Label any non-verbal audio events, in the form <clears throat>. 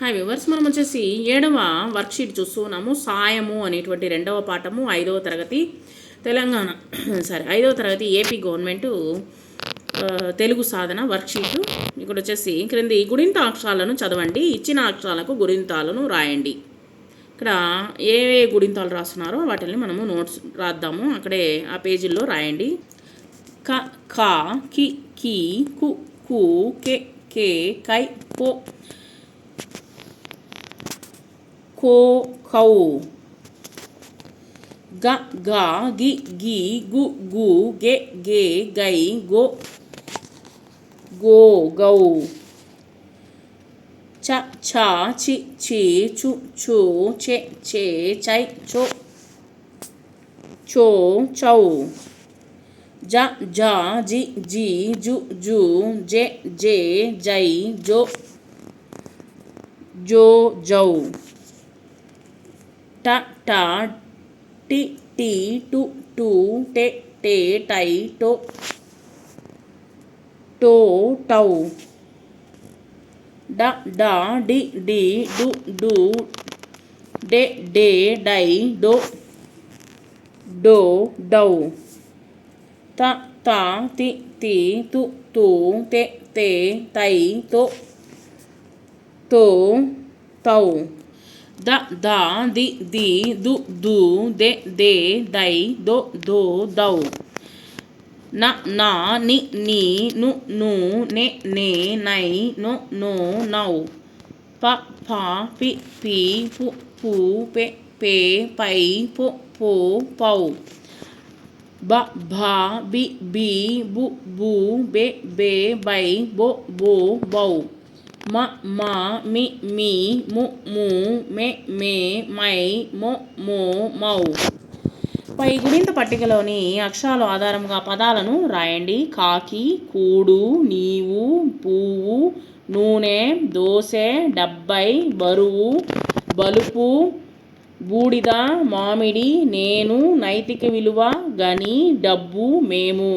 Hi viewers మనం వచ్చేసి ఏడవ వర్క్షీట్ చూస్తున్నాము సాయము అనేటువంటి రెండవ పాఠము ఐదవ తరగతి తెలంగాణ. <clears throat> సరే ఐదవ తరగతి ఏపీ గవర్నమెంట్ తెలుగు సాధన వర్క్షీట్. ఇక్కడ వచ్చేసి క్రింది గుడింత అక్షరాలను చదవండి ఇచ్చిన అక్షరాలకు గుడింతాలను రాయండి. ఇక్కడ ఏ ఏ గుడింతాలు రాస్తున్నారో వాటిని మనము నోట్స్ రాద్దాము. అక్కడే ఆ పేజీల్లో రాయండి. క కా కి కి కు కు కే కే కై కో khô khâu ga ga, gi gi, gu gu, ge ghê gầy go go gầu cha cha, chi chi, chu chu, che che, chai, cho cho, chau. Ja ja, ji ji, ju ju, je je, jai, jo jo, jau. ಟ ಟಿ ಟಿ ಟು ಟು ಟೆ ಟೆ ಟೈ ಟೊ ಟೋ ಟೌ ಡ ಡ ಡಿ ಡಿ ಡು ಡು ಡೆ ಡೆ ಡೈ ಡೊ ಡೊ ಡೌ ತ ತ ತಿ ತಿ tu tu te te tay tu tu tàu ద ద ది ది దు దు దే దే దై దో దో దౌ. న నా ని నీ ను ను నే నే నై నో నో నౌ. ప ఫ పి పి పు పు పె పే పై పొ పో పౌ. బ భ బి బి బు బు బె బే బై బో బో బౌ. మ మా మి మీ ము ము మే మే మై మొ మో మౌ పై గుడింత పట్టికలోని అక్షరాల ఆధారంగా పదాలను రాయండి. కాకి కూడు నీవు పువ్వు నూనె దోశ డెబ్బై బరువు బలుపు బూడిద మామిడి నేను నైతిక విలువ గని డబ్బు మేము.